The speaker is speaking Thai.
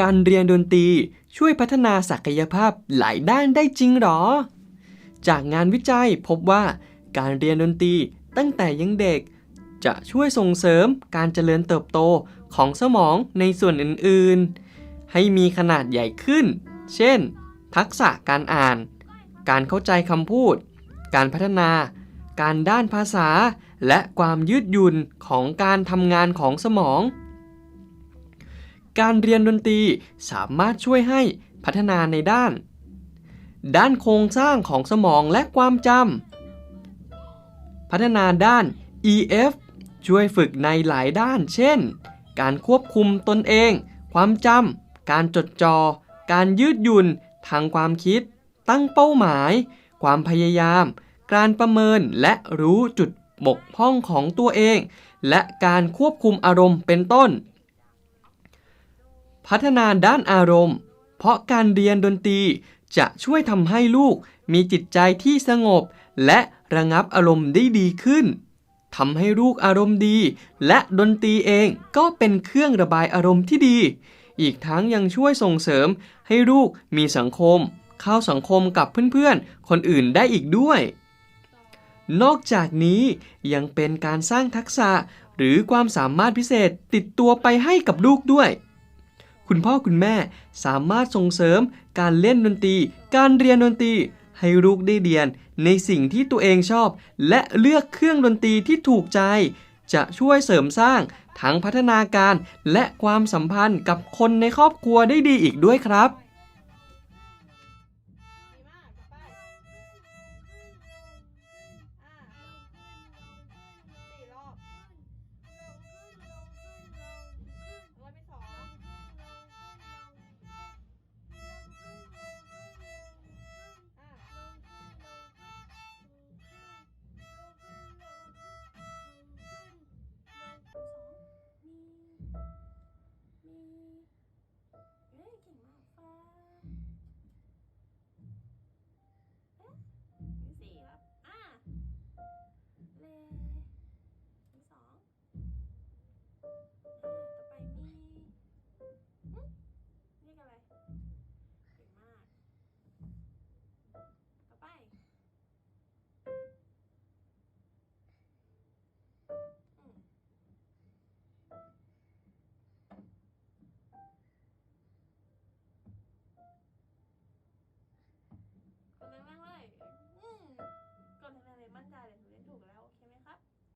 การเรียนดนตรีช่วยพัฒนาศักยภาพหลายด้านได้จริงหรอ จากงานวิจัยพบว่าการเรียนดนตรีตั้งแต่ยังเด็ก จะช่วยส่งเสริมการเจริญเติบโตของสมองในส่วนอื่นๆ ให้มีขนาดใหญ่ขึ้น เช่น ทักษะการอ่าน การเข้าใจคำพูด การพัฒนา การด้านภาษา และความยืดหยุ่นของการทำงานของสมอง การเรียนดนตรีสามารถช่วยให้พัฒนาในด้าน ด้านโครงสร้างของสมองและความจำพัฒนาด้าน EF ช่วยฝึกในหลายด้าน เช่น การควบคุมตนเอง ความจำการจดจอ่อการยืดหยุ่นทางความคิด ตั้งเป้าหมาย ความพยายาม การประเมินและรู้จุดบกพร่องของตัวเอง และการควบคุมอารมณ์เป็นต้น พัฒนาด้านอารมณ์ เพราะการเรียนดนตรีจะช่วยทำให้ลูกมีจิตใจที่สงบ และระงับอารมณ์ได้ดีขึ้นทำให้ลูกอารมณ์ดี และดนตรีเองก็เป็นเครื่องระบายอารมณ์ที่ดี อีกทั้งยังช่วยส่งเสริมให้ลูกมีสังคม เข้าสังคมกับเพื่อนๆ คนอื่นได้อีกด้วย นอกจากนี้ยังเป็นการสร้างทักษะหรือความสามารถพิเศษติดตัวไปให้กับลูกด้วย คุณพ่อคุณแม่สามารถส่งเสริมการเล่นดนตรี การเรียนดนตรี ให้ลูกได้เรียน ในสิ่งที่ตัวเองชอบ และเลือกเครื่องดนตรีที่ถูกใจ จะช่วยเสริมสร้างทั้งพัฒนาการและความสัมพันธ์กับคนในครอบครัวได้ดีอีกด้วยครับ